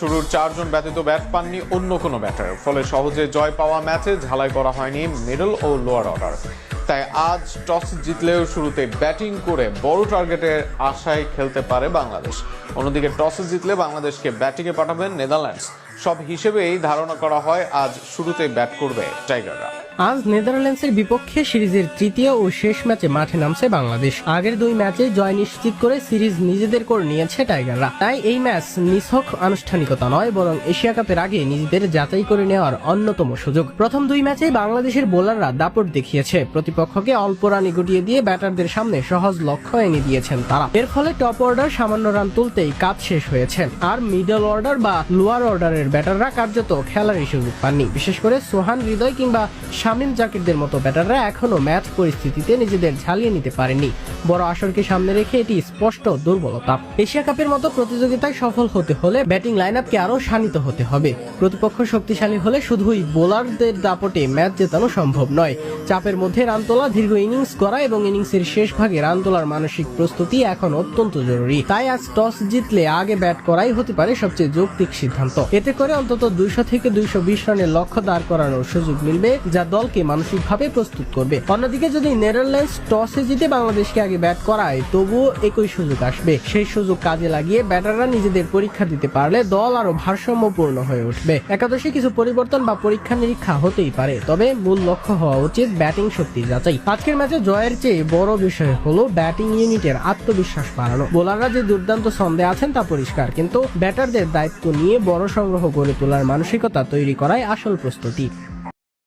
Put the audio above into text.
শুরুর চারজন ব্যতীত ব্যাট পাননি অন্য কোনো ব্যাটার। ফলে সহজে জয় পাওয়া ম্যাচে ঝালাই করা হয়নি মিডল ও লোয়ার অর্ডার। তাই আজ টস জিতলেও শুরুতে ব্যাটিং করে বড় টার্গেটের আশায় খেলতে পারে বাংলাদেশ। অন্যদিকে টস জিতলে বাংলাদেশকে ব্যাটিংয়ে পাঠাবেন নেদারল্যান্ডস। সব হিসেবেই ধারণা করা হয়, আজ শুরুতে ব্যাট করবে টাইগাররা। আজ নেদারল্যান্ডসের বিপক্ষে সিরিজের তৃতীয় ও শেষ ম্যাচে মাঠে নামছে বাংলাদেশ। আগের দুই ম্যাচে জয় নিশ্চিত করে সিরিজ নিজেদের করে নিয়েছে টাইগাররা। তাই এই ম্যাচ নিছক আনুষ্ঠানিকতা নয়, বরং এশিয়া কাপের আগে নিজেদের যাচাই করে নেওয়ার অন্যতম সুযোগ। প্রথম দুই ম্যাচে বাংলাদেশের বোলাররা দাপট দেখিয়েছে। প্রতিপক্ষকে অল্প রানে গুটিয়ে দিয়ে ব্যাটারদের সামনে সহজ লক্ষ্য এনে দিয়েছেন তারা। এর ফলে টপ অর্ডার সামান্য রান তুলতেই কাজ শেষ হয়েছে। আর মিডল অর্ডার বা লোয়ার অর্ডারের ব্যাটাররা কার্যত খেলারই সুযোগ পাননি। বিশেষ করে সোহান হৃদয় কিংবা শামীম জাকিরদের মতো ব্যাটাররা এখনও ম্যাচ পরিস্থিতিতে নিজেদের ঝালিয়ে নিতে পারেনি। বড় আসরকে সামনে রেখে এটি স্পষ্ট দুর্বলতা। এশিয়া কাপের মতো প্রতিযোগিতায় সফল হতে হলে ব্যাটিং লাইন আপকে আরও শানিত হতে হবে। প্রতিপক্ষ শক্তিশালী হলে শুধুই বোলারদের দাপটে ম্যাচ জেতানো সম্ভব নয়। চাপের মধ্যে রান তোলা দীর্ঘ ইনিংস করা এবং ইনিংসের শেষ ভাগে রান তোলার মানসিক প্রস্তুতি এখন অত্যন্ত জরুরি। তাই আজ টস জিতলে আগে ব্যাট করাই হতে পারে সবচেয়ে যৌক্তিক সিদ্ধান্ত। এতে করে অন্তত দুইশো থেকে দুইশো বিশ রানের লক্ষ্য দাঁড় করানোর সুযোগ মিলবে, যা দলকে মানসিকভাবে প্রস্তুত করবে। অন্যদিকে যদি নেদারল্যান্ডস টসে জিতে বাংলাদেশকে আগে ব্যাট করায়, তবুও একই সুযোগ আসবে। সেই সুযোগ কাজে লাগিয়ে ব্যাটাররা নিজেদের পরীক্ষা দিতে পারলে দল আরও ভারসাম্যপূর্ণ হয়ে উঠবে। একাদশে কিছু পরিবর্তন বা পরীক্ষা নিরীক্ষা হতেই পারে, তবে মূল লক্ষ্য হওয়া উচিত ব্যাটিং শক্তি যাচাই। আজকের ম্যাচে জয়ের চেয়ে বড় বিষয় হলো ব্যাটিং ইউনিটের আত্মবিশ্বাস বাড়ানো। বোলাররা যে দুর্দান্ত ছন্দে আছেন তা পরিষ্কার, কিন্তু ব্যাটারদের দায়িত্ব নিয়ে বড় সংগ্রহ গড়ে তোলার মানসিকতা তৈরি করায় আসল প্রস্তুতি।